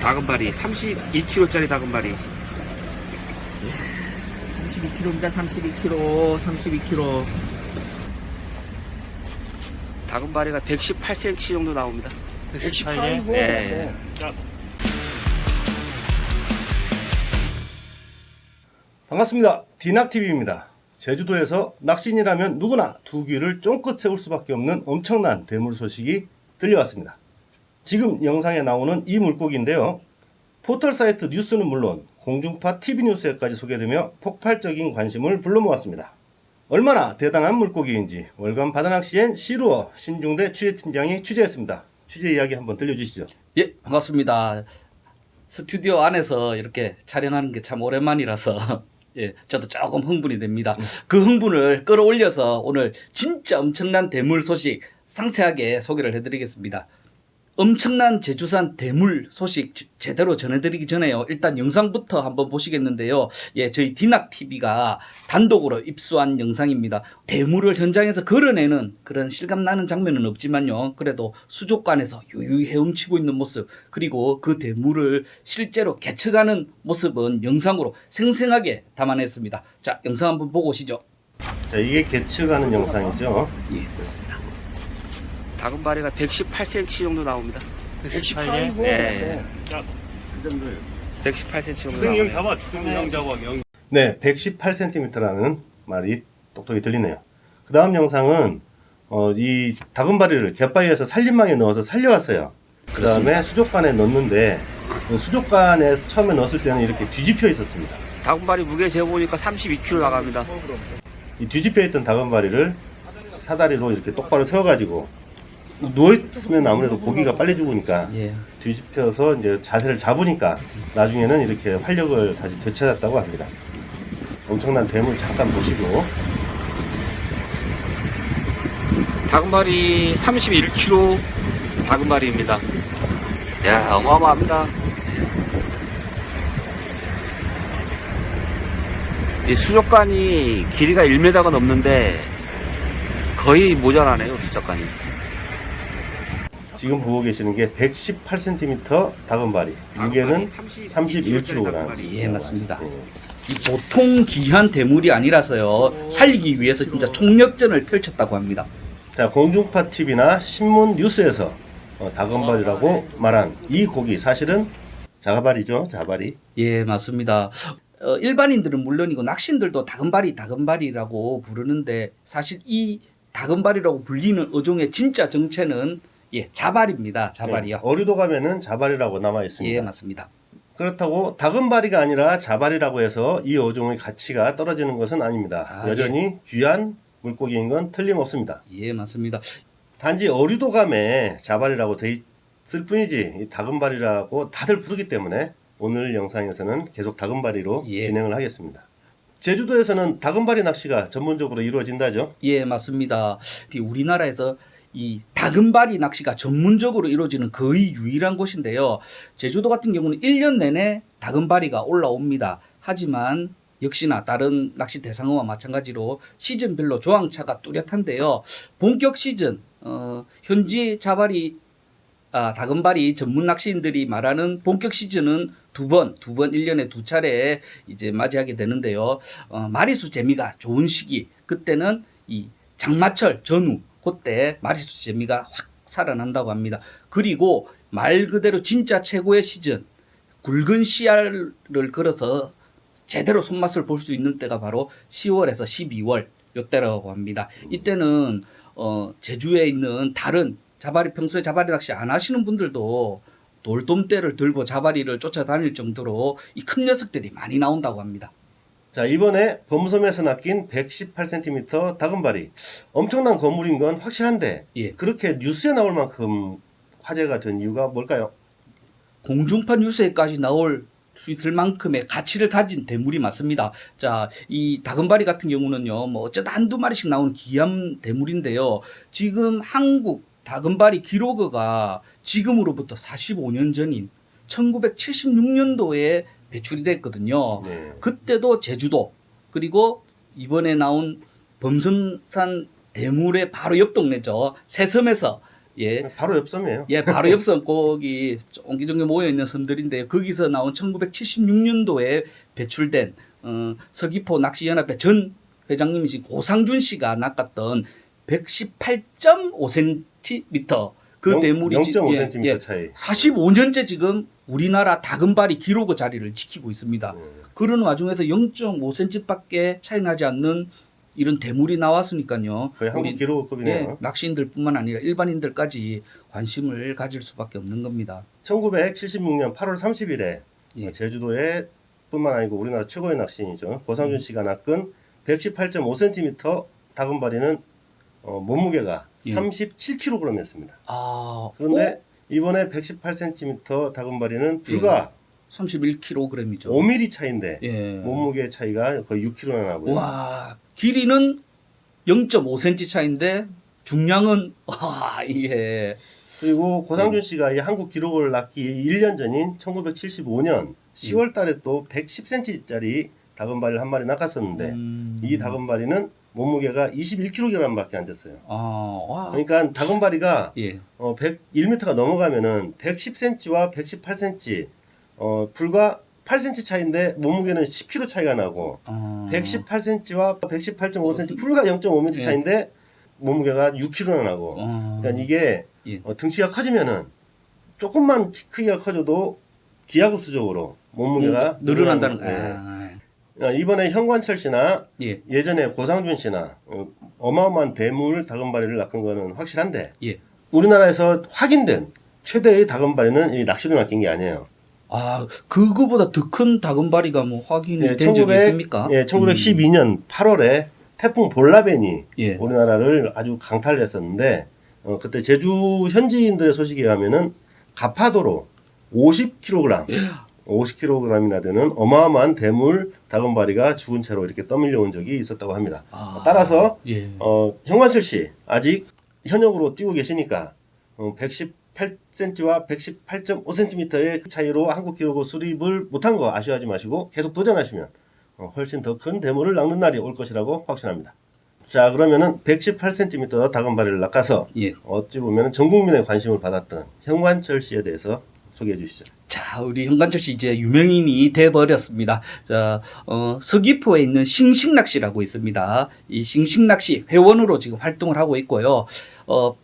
다금바리 32kg짜리 다금바리 32kg입니다. 32kg, 32kg. 다금바리가 118cm 정도 나옵니다 118개? 네. 반갑습니다. 디낙TV입니다. 제주도에서 낚시인이라면 누구나 두 귀를 쫑긋 세울 수밖에 없는 엄청난 대물 소식이 들려왔습니다. 지금 영상에 나오는 이 물고기인데요. 포털 사이트 뉴스는 물론 공중파 TV 뉴스에까지 소개되며 폭발적인 관심을 불러 모았습니다. 얼마나 대단한 물고기인지 월간 바다낚시엔 시루어 신중대 취재팀장이 취재했습니다. 취재 이야기 한번 들려주시죠. 예, 반갑습니다. 스튜디오 안에서 이렇게 촬영하는 게 참 오랜만이라서 예, 저도 조금 흥분이 됩니다. 그 흥분을 끌어올려서 오늘 진짜 엄청난 대물 소식 상세하게 소개를 해드리겠습니다. 엄청난 제주산 대물 소식 지- 제대로 전해드리기 전에요. 일단 영상부터 한번 보시겠는데요. 예, 저희 디낙 TV가 단독으로 입수한 영상입니다. 대물을 현장에서 걸어내는 그런 실감 나는 장면은 없지만요. 그래도 수족관에서 유유히 헤엄치고 있는 모습 그리고 그 대물을 실제로 개척하는 모습은 영상으로 생생하게 담아냈습니다. 자, 영상 한번 보고 오시죠. 자, 이게 개측하는 영상이죠. 예, 그렇습니다. 다금바리가 118cm 정도 나옵니다 118개? 네. 그 정도예요. 118cm 정도 주둥이 형 나옵니다 잡아, 주둥이 형 잡아, 형. 네, 118cm라는 말이 똑똑히 들리네요. 그 다음 영상은 어, 이 다금바리를 갯바위에서 살림망에 넣어서 살려왔어요. 그 다음에 수족관에 넣는데 그 수족관에 처음에 넣었을 때는 이렇게 뒤집혀 있었습니다. 다금바리 무게 재보니까 32kg 나갑니다 이 뒤집혀 있던 다금바리를 사다리로 이렇게 똑바로 세워가지고 누워있으면 아무래도 고기가 빨리 죽으니까 예. 뒤집혀서 이제 자세를 잡으니까 나중에는 이렇게 활력을 다시 되찾았다고 합니다. 엄청난 뱀을 잠깐 보시고. 다금바리 31kg 다금바리입니다. 야 어마어마합니다. 이 수족관이 길이가 1m가 넘는데 거의 모자라네요 수족관이 지금 보고 계시는 게 118cm 다금바리 무게는 31kg 예, 맞습니다. 이 보통 귀한 대물이 아니라서요. 살리기 위해서 진짜 총력전을 펼쳤다고 합니다. 자 공중파 TV나 신문 뉴스에서 어, 다금바리라고 말한 이 고기 사실은 자가바리죠 자바리 예, 맞습니다. 어, 일반인들은 물론이고 낚시인들도 다금바리 다금바리라고 부르는데 사실 이 다금바리라고 불리는 어종의 진짜 정체는 예, 자발입니다. 자발이요. 네, 어류도 가면은 자바리라고 남아 있습니다. 예, 맞습니다. 그렇다고 다금바리가 아니라 자바리라고 해서 이 어종의 가치가 떨어지는 것은 아닙니다. 아, 여전히 귀한 물고기인 건 틀림없습니다. 예, 맞습니다. 단지 어류도감에 자발이라고 돼 있을 뿐이지 이 다금바리라고 다들 부르기 때문에 오늘 영상에서는 계속 다금바리로 예. 진행을 하겠습니다. 제주도에서는 다금바리 낚시가 전문적으로 이루어진다죠. 예, 맞습니다. 이 우리나라에서 이 다금바리 낚시가 전문적으로 이루어지는 거의 유일한 곳인데요. 제주도 같은 경우는 1년 내내 다금바리가 올라옵니다. 하지만 역시나 다른 낚시 대상어와 마찬가지로 시즌별로 조항차가 뚜렷한데요. 본격 시즌, 어, 현지 자발이 아, 다금바리 전문 낚시인들이 말하는 본격 시즌은 두 번, 두 번, 1년에 두 차례 이제 맞이하게 되는데요. 어, 마리수 재미가 좋은 시기, 그때는 이 장마철 전후, 그때 마리수 재미가 확 살아난다고 합니다. 그리고 말 그대로 진짜 최고의 시즌, 굵은 씨알을 걸어서 제대로 손맛을 볼 수 있는 때가 바로 10월에서 12월 요때라고 합니다. 이때는 어, 제주에 있는 다른 자바리 평소에 자바리 낚시 안 하시는 분들도 돌돔대를 들고 자바리를 쫓아다닐 정도로 이 큰 녀석들이 많이 나온다고 합니다. 자 이번에 범섬에서 낚인 118cm 다금바리 엄청난 건물인 건 확실한데 예. 그렇게 뉴스에 나올 만큼 화제가 된 이유가 뭘까요? 공중파 뉴스에까지 나올 수 있을 만큼의 가치를 가진 대물이 맞습니다. 자, 이 다금바리 같은 경우는요, 뭐 어쩌다 한두 마리씩 나오는 귀한 대물인데요. 지금 한국 다금바리 기록어가 지금으로부터 45년 전인 1976년도에 배출이 됐거든요. 네. 그때도 제주도 그리고 이번에 나온 범섬산 대물의 바로 옆 동네죠. 새섬에서 예. 바로 옆섬이에요. 예, 바로 옆섬 거기 옹기종기 모여 있는 섬들인데 거기서 나온 1976년도에 배출된 어, 서귀포 낚시연합회 전 회장님이신 고상준 씨가 낚았던 118.5cm 그 대물이 지- 0.5cm 예, 예, 차이. 45년째 지금 우리나라 다금바리 기록의 자리를 지키고 있습니다. 음. 그런 와중에서 0.5cm밖에 차이 나지 않는 이런 대물이 나왔으니까요. 거의 한국 기록급이네요. 예, 낚시인들뿐만 아니라 일반인들까지 관심을 가질 수밖에 없는 겁니다. 1976년 8월 30일에 예. 제주도에 뿐만 아니고 우리나라 최고의 낚시인이죠. 고상준 씨가 낚은 118.5cm 다금바리는 어, 몸무게가 예. 37kg이었습니다. 아, 그런데 이번에 118cm 다금바리는 불과 31kg이죠. 5mm 차인데 예. 몸무게 차이가 거의 6kg나 나고요. 와, 길이는 0.5cm 차인데 중량은 와, 이게 그리고 음. 고상준 씨가 이 한국 기록을 낚기 1년 전인 1975년 10월 달에 또 110cm짜리 다금바리를 한 마리 낚았었는데 음, 이 다금바리는 몸무게가 21kg밖에 안 됐어요. 아, 와. 그러니까 다금바리가 예. 어, 101m가 넘어가면은 110cm와 118cm 어, 불과 8cm 차이인데 몸무게는 10kg 차이가 나고 아, 118cm와 118.5cm 불과 0.5m 예. 차이인데 몸무게가 6kg나 나고 어, 그러니까 이게 예. 어, 등치가 커지면은 조금만 키 크기가 커져도 기하급수적으로 몸무게가 음, 늘어난다는 예. 아, 어, 이번에 현관철 씨나 예. 예전에 고상준 씨나 어, 어마어마한 대물 다금바리를 낚은 거는 확실한데 예. 우리나라에서 확인된 최대의 다금바리는 이 낚시로 낚인 게 아니에요. 아, 그거보다 더 큰 다금바리가 뭐 확인이 예, 된 적이 있습니까? 예, 1912년 8월에 태풍 볼라벤이 예. 우리나라를 아주 강타를 했었는데 어, 그때 제주 현지인들의 소식에 의하면은 가파도로 50kg, 50kg이나 되는 어마어마한 대물 다금바리가 죽은 채로 이렇게 떠밀려 온 적이 있었다고 합니다. 아, 따라서 예. 어, 형관슬 씨 아직 현역으로 뛰고 계시니까 어, 118cm와 118.5cm의 차이로 한국 기록을 수립을 못한 거 아쉬워하지 마시고 계속 도전하시면 어, 훨씬 더 큰 대물을 낚는 날이 올 것이라고 확신합니다. 자 그러면은 118cm 다금바리를 낚아서 예. 어찌 보면 전 국민의 관심을 받았던 현관철 씨에 대해서 소개해 주시죠. 자, 우리 현관철 씨 이제 유명인이 돼 버렸습니다. 자, 어, 서귀포에 있는 싱싱낚시라고 있습니다. 이 싱싱낚시 회원으로 지금 활동을 하고 있고요. 어,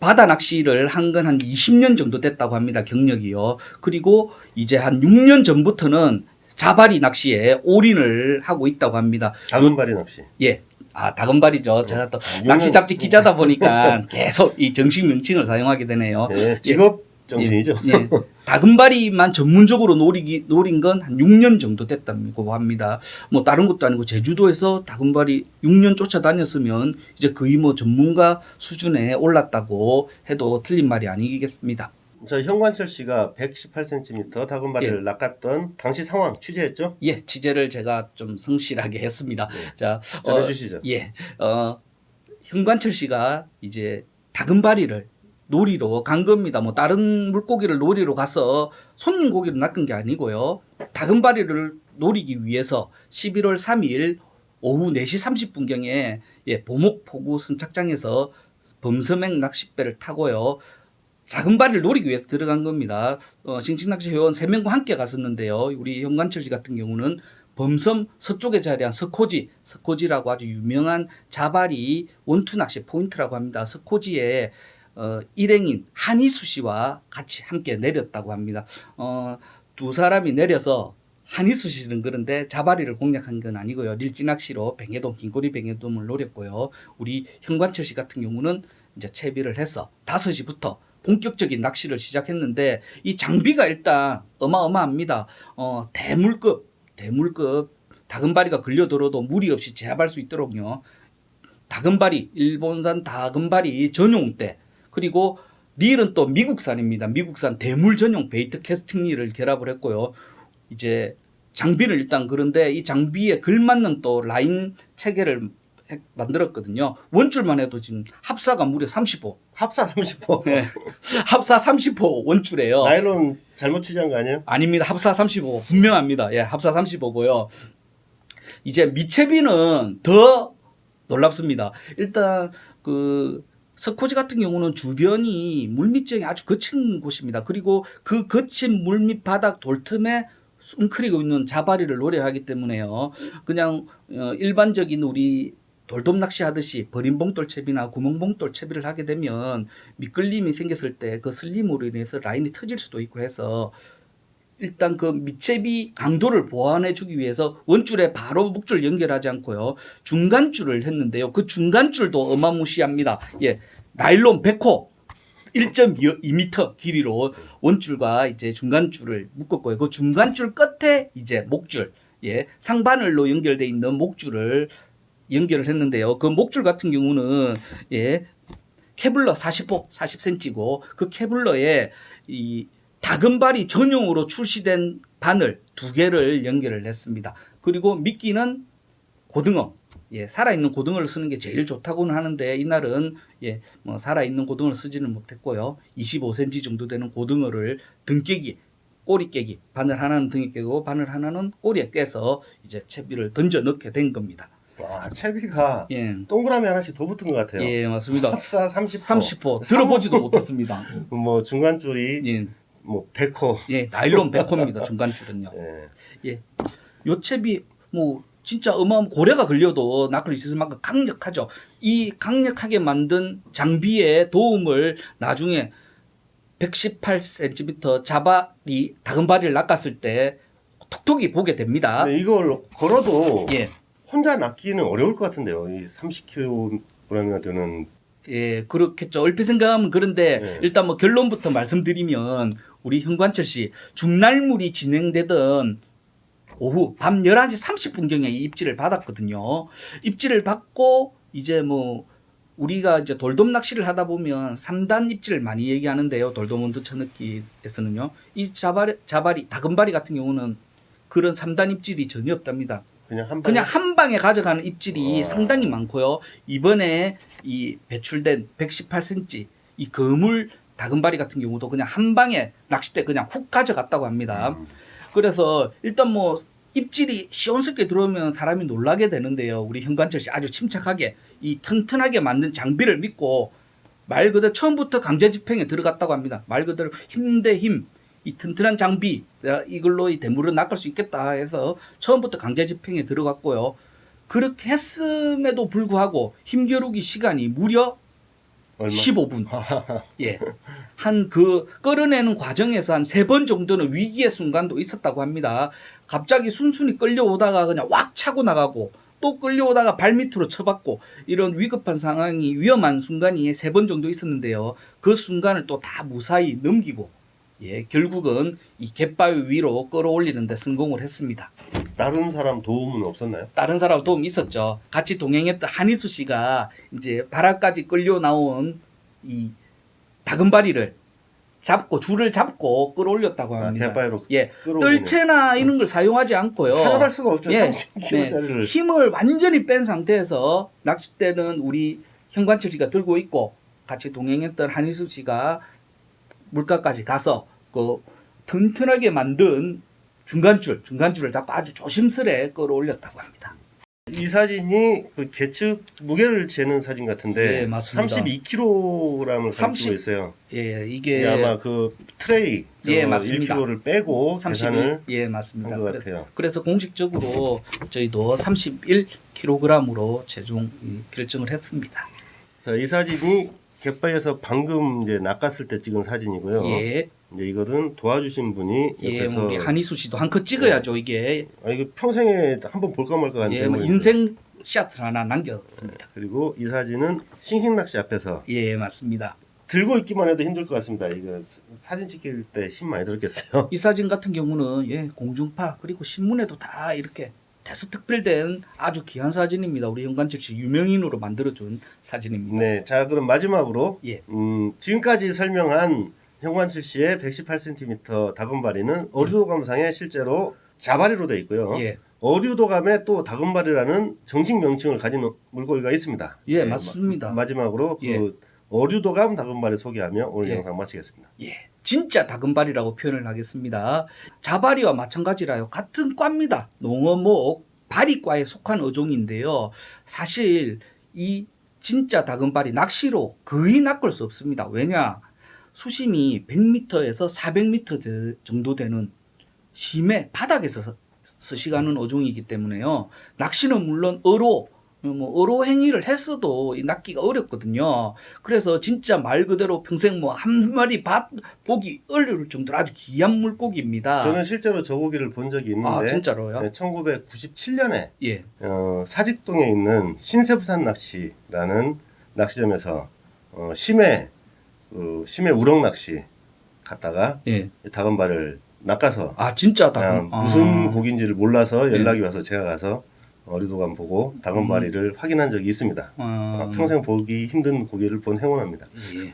바다 낚시를 한 건한 20년 정도 됐다고 합니다. 경력이요. 그리고 이제 한 6년 전부터는 자바리 낚시에 올인을 하고 있다고 합니다. 다금바리 낚시. 예. 아, 다금발이죠. 제가 또 아, 낚시 잡지 기자다 보니까 계속 이 정식 명칭을 사용하게 되네요. 예, 직업 정신이죠. 예, 예. 다금바리만 전문적으로 노리기, 노린 건 한 6년 정도 됐다고 합니다. 뭐 다른 것도 아니고 제주도에서 다금바리 6년 쫓아다녔으면 이제 거의 뭐 전문가 수준에 올랐다고 해도 틀린 말이 아니겠습니다. 저 현관철 씨가 118cm 다금바리를 예. 낚았던 당시 상황 취재했죠? 예, 취재를 제가 좀 성실하게 했습니다. 네. 자, 어, 전해주시죠. 예, 어, 현관철 씨가 이제 다금바리를 놀이로 간 겁니다. 뭐 다른 물고기를 놀이로 가서 손님 고기를 낚은 게 아니고요. 다금바리를 노리기 위해서 11월 3일 오후 4시 30분경에 예, 보목포구 선착장에서 범섬행 낚싯배를 타고요. 다금바리를 노리기 위해서 들어간 겁니다. 어, 싱싱낚시 회원 3명과 함께 갔었는데요. 우리 현관철 씨 같은 경우는 범섬 서쪽에 자리한 석호지, 석호지라고 아주 유명한 자바리 원투 낚시 포인트라고 합니다. 석호지에 어, 일행인 한희수 씨와 같이 함께 내렸다고 합니다. 어, 두 사람이 내려서 한희수 씨는 그런데 자바리를 공략한 건 아니고요. 릴지낚시로 뱅에돔, 긴꼬리 뱅에돔을 노렸고요. 우리 현관철 씨 같은 경우는 이제 채비를 해서 5시부터 본격적인 낚시를 시작했는데 이 장비가 일단 어마어마합니다. 어, 대물급, 대물급 다금바리가 걸려 들어도 무리 없이 제압할 수 있도록요. 다금바리, 일본산 다금바리 전용대 그리고 릴은 또 미국산입니다. 미국산 대물 전용 베이트 캐스팅 릴을 결합을 했고요. 이제 장비를 일단 그런데 이 장비에 걸맞는 또 라인 체계를 해- 만들었거든요. 원줄만 해도 지금 합사가 무려 30호. 합사 30호. 네. 합사 30호 원줄이에요. 나일론 잘못 취재한 거 아니에요? 아닙니다. 합사 35 분명합니다. 예, 합사 35고요. 이제 미채비는 더 놀랍습니다. 일단 그 석호지 같은 경우는 주변이 물밑 지형이 아주 거친 곳입니다. 그리고 그 거친 물밑 바닥 돌틈에 웅크리고 있는 자바리를 노래하기 때문에요. 그냥 어, 일반적인 우리 돌돔 낚시 하듯이 버림봉돌채비나 구멍봉돌채비를 하게 되면 미끌림이 생겼을 때 그 슬림으로 인해서 라인이 터질 수도 있고 해서 일단 그 밑채비 강도를 보완해 주기 위해서 원줄에 바로 목줄 연결하지 않고요. 중간줄을 했는데요. 그 중간줄도 어마무시합니다. 예. 나일론 100호 1.2m 길이로 원줄과 이제 중간줄을 묶었고요. 그 중간줄 끝에 이제 목줄, 예, 상바늘로 연결돼 있는 목줄을 연결을 했는데요. 그 목줄 같은 경우는 예, 케블러 40호 40cm고 그 케블러에 이 다금발이 전용으로 출시된 바늘 두 개를 연결을 했습니다. 그리고 미끼는 고등어, 예, 살아있는 고등어를 쓰는 게 제일 좋다고는 하는데 이날은 예, 뭐 살아있는 고등어를 쓰지는 못했고요. 25cm 정도 되는 고등어를 등깨기, 꼬리 깨기, 바늘 하나는 등에 깨고 바늘 하나는 꼬리에 깨서 이제 채비를 던져 넣게 된 겁니다. 와 채비가 예, 동그라미 하나씩 더 붙은 것 같아요. 예, 맞습니다. 합사 30호. 30호 들어보지도 못했습니다. 뭐 중간줄이 예, 뭐 100호. 예, 나일론 100호입니다. 중간 줄은요. 예. 요 채비 뭐 진짜 어마어마 고래가 걸려도 수 있을 만큼 강력하죠. 이 강력하게 만든 장비의 도움을 나중에 118cm 자발이 다금바리를 낚았을 때 톡톡이 보게 됩니다. 근데 이걸 걸어도 예. 혼자 낚기는 어려울 것 같은데요. 이 30kg이나 되는 예, 그렇겠죠. 얼핏 생각하면 그런데 네. 일단 뭐 결론부터 말씀드리면 우리 현관철 씨 중날물이 진행되던 오후 밤 11시 30분경에 이 입질을 받았거든요. 입질을 받고 이제 뭐 우리가 이제 돌돔 낚시를 하다 보면 3단 입질을 많이 얘기하는데요. 돌돔 원두 쳐넣기에서는요. 이 자발, 자발이, 다금바리 같은 경우는 그런 3단 입질이 전혀 없답니다. 그냥 한 그냥 방에 한 방에 가져가는 입질이 와. 상당히 많고요. 이번에 이 배출된 118cm 이 거물 다금바리 같은 경우도 그냥 한 방에 낚싯대 그냥 훅 가져갔다고 합니다. 음. 그래서 일단 뭐 입질이 시원스럽게 들어오면 사람이 놀라게 되는데요. 우리 현관철 씨 아주 침착하게 이 튼튼하게 만든 장비를 믿고 말 그대로 처음부터 강제 집행에 들어갔다고 합니다. 말 그대로 힘 대 힘. 이 튼튼한 장비 이걸로 이 대물을 낚을 수 있겠다 해서 처음부터 강제 집행에 들어갔고요. 그렇게 했음에도 불구하고 힘겨루기 시간이 무려 얼마? 15분. 예. 한 그 끌어내는 과정에서 한 세 번 정도는 위기의 순간도 있었다고 합니다. 갑자기 순순히 끌려오다가 그냥 왁 차고 나가고 또 끌려오다가 발 밑으로 쳐박고 이런 위급한 상황이 위험한 순간이 세 번 정도 있었는데요. 그 순간을 또 다 무사히 넘기고 예, 결국은 이 갯바위 위로 끌어올리는 데 성공을 했습니다. 다른 사람 도움은 없었나요? 다른 사람 도움 있었죠. 같이 동행했던 한희수 씨가 이제 바라까지 끌려 나온 이 다금바리를 잡고 줄을 잡고 끌어올렸다고 아, 합니다. 세바이로 예, 끌어오는 뜰채나 이런 걸 사용하지 않고요. 사용할 수가 없죠. 예, 30kg짜리를 힘을 완전히 뺀 상태에서 낚싯대는 우리 현관철 씨가 들고 있고 같이 동행했던 한희수 씨가 물가까지 가서 그 튼튼하게 만든 중간줄, 중간줄을 잡고 아주 조심스레 끌어올렸다고 합니다. 이 사진이 그 계측 무게를 재는 사진 같은데 예, 맞습니다. 32kg을 30 가지고 있어요. 예, 이게 이게 아마 그 트레이 예, 맞습니다. 1kg를 빼고 31, 계산을 예, 맞습니다. 한것 그래- 같아요. 그래서 공식적으로 저희도 31kg으로 최종 이 결정을 했습니다. 자, 이 사진이 갯바위에서 방금 이제 낚았을 때 찍은 사진이고요. 예, 이제 이거는 도와주신 분이 예, 옆에서 뭐 우리 한희수 씨도 한 컷 찍어야죠. 이게 아 이거 평생에 한번 볼까 말까 하는 예, 뭐 대목인데. 인생 샷을 하나 남겼습니다. 그리고 이 사진은 싱싱 낚시 앞에서 예, 맞습니다. 들고 있기만 해도 힘들 것 같습니다. 이거 사- 사진 찍힐 때 힘 많이 들었겠어요. 이 사진 같은 경우는 예, 공중파 그리고 신문에도 다 이렇게 대서특필된 아주 귀한 사진입니다. 우리 현관철 씨 유명인으로 만들어준 사진입니다. 네, 자 그럼 마지막으로 예. 음, 지금까지 설명한 현관철 씨의 118cm 다금바리는 어류도감상에 실제로 자바리로 되어 있고요. 예, 어류도감에 또 다금바리라는 정식 명칭을 가진 물고기가 있습니다. 예, 네, 맞습니다. 마, 지막으로 예. 그 어류도감 다금바리 소개하며 오늘 예. 영상 마치겠습니다. 예, 진짜 다금바리라고 표현을 하겠습니다. 자바리와 마찬가지라요. 같은 과입니다. 농어목 바리과에 속한 어종인데요. 사실 이 진짜 다금바리 낚시로 거의 낚을 수 없습니다. 왜냐? 수심이 100m에서 400m 정도 되는 심해 바닥에서 서- 서식하는 어종이기 때문에요. 낚시는 물론 어로 뭐 어로 행위를 했어도 이 낚기가 어렵거든요. 그래서 진짜 말 그대로 평생 뭐 한 마리 밭 보기 어려울 정도로 아주 귀한 물고기입니다. 저는 실제로 저 고기를 본 적이 있는데 아 진짜로요? 1997년에 예. 어, 사직동에 있는 신세부산 낚시라는 낚시점에서 어, 심해 어, 심해 우럭 낚시 갔다가 예. 다금발을 낚아서 아 진짜 그냥 다금. 무슨 아. 고기인지를 몰라서 연락이 와서 제가 가서 어리도감 보고 다금바리를 확인한 적이 있습니다. 어, 아, 평생 보기 힘든 고기를 본 행운합니다. 예.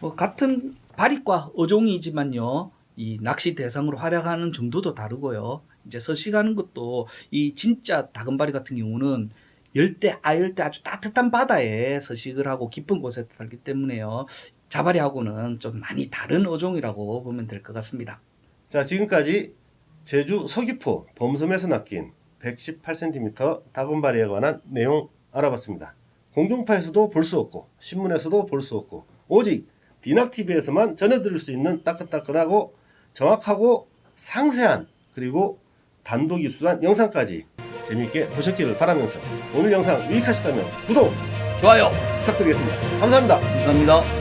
뭐 같은 바리과 어종이지만요. 이 낚시 대상으로 활약하는 정도도 다르고요. 이제 서식하는 것도 이 진짜 다금바리 같은 경우는 열대 아열대 아주 따뜻한 바다에 서식을 하고 깊은 곳에 살기 때문에요. 자바리하고는 좀 많이 다른 어종이라고 보면 될 것 같습니다. 자 지금까지 제주 서귀포 범섬에서 낚인 118cm 다금바리에 관한 내용 알아봤습니다. 공중파에서도 볼 수 없고 신문에서도 볼 수 없고 오직 디낙TV에서만 전해드릴 수 있는 따끈따끈하고 정확하고 상세한 그리고 단독 입수한 영상까지 재미있게 보셨기를 바라면서 오늘 영상 유익하시다면 구독 좋아요. 부탁드리겠습니다. 감사합니다. 감사합니다.